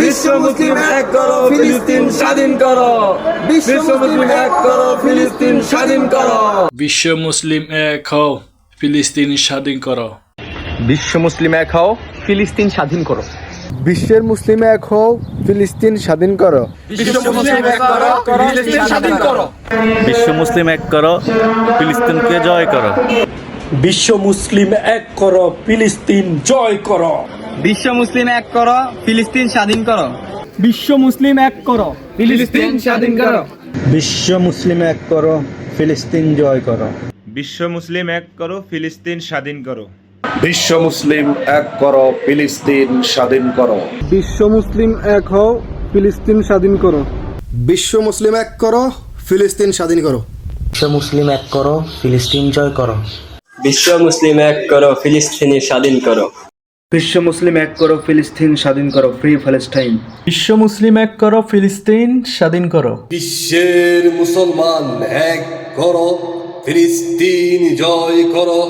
বিশ্ব মুসলিম এক করো ফিলিস্তিন স্বাধীন করো। বিশ্ব মুসলিম এক করো ফিলিস্তিন স্বাধীন করো। বিশ্ব মুসলিম এক হও ফিলিস্তিন স্বাধীন করো। বিশ্ব মুসলিম এক হও ফিলিস্তিন স্বাধীন করো। বিশ্বের মুসলিম এক হও ফিলিস্তিন স্বাধীন করো। বিশ্ব মুসলিম এক করো ফিলিস্তিন স্বাধীন করো। বিশ্ব মুসলিম এক করো ফিলিস্তিনকে জয় করো। বিশ্ব মুসলিম এক করো ফিলিস্তিন জয় করো। বিশ্ব মুসলিম এক করো ফিলিস্তিন স্বাধীন করো। বিশ্ব মুসলিম এক করো ফিলিস্তিন স্বাধীন করো। বিশ্ব মুসলিম এক করো ফিলিস্তিন জয় করো। বিশ্ব মুসলিম এক করো ফিলিস্তিন স্বাধীন করো। বিশ্ব মুসলিম এক করো ফিলিস্তিন স্বাধীন করো। বিশ্ব মুসলিম এক হও ফিলিস্তিন স্বাধীন করো। বিশ্ব মুসলিম এক করো ফিলিস্তিন স্বাধীন করো। বিশ্ব মুসলিম এক করো ফিলিস্তিন জয় করো। বিশ্ব মুসলিম এক করো ফিলিস্তিনি স্বাধীন করো। বিশ্ব মুসলিম এক করো ফিলিস্তিন স্বাধীন করো ফ্রি প্যালেস্টাইন বিশ্ব মুসলিম এক করো ফিলিস্তিন স্বাধীন করো। বিশ্বের মুসলমান এক করো ফিলিস্তিন জয় করো।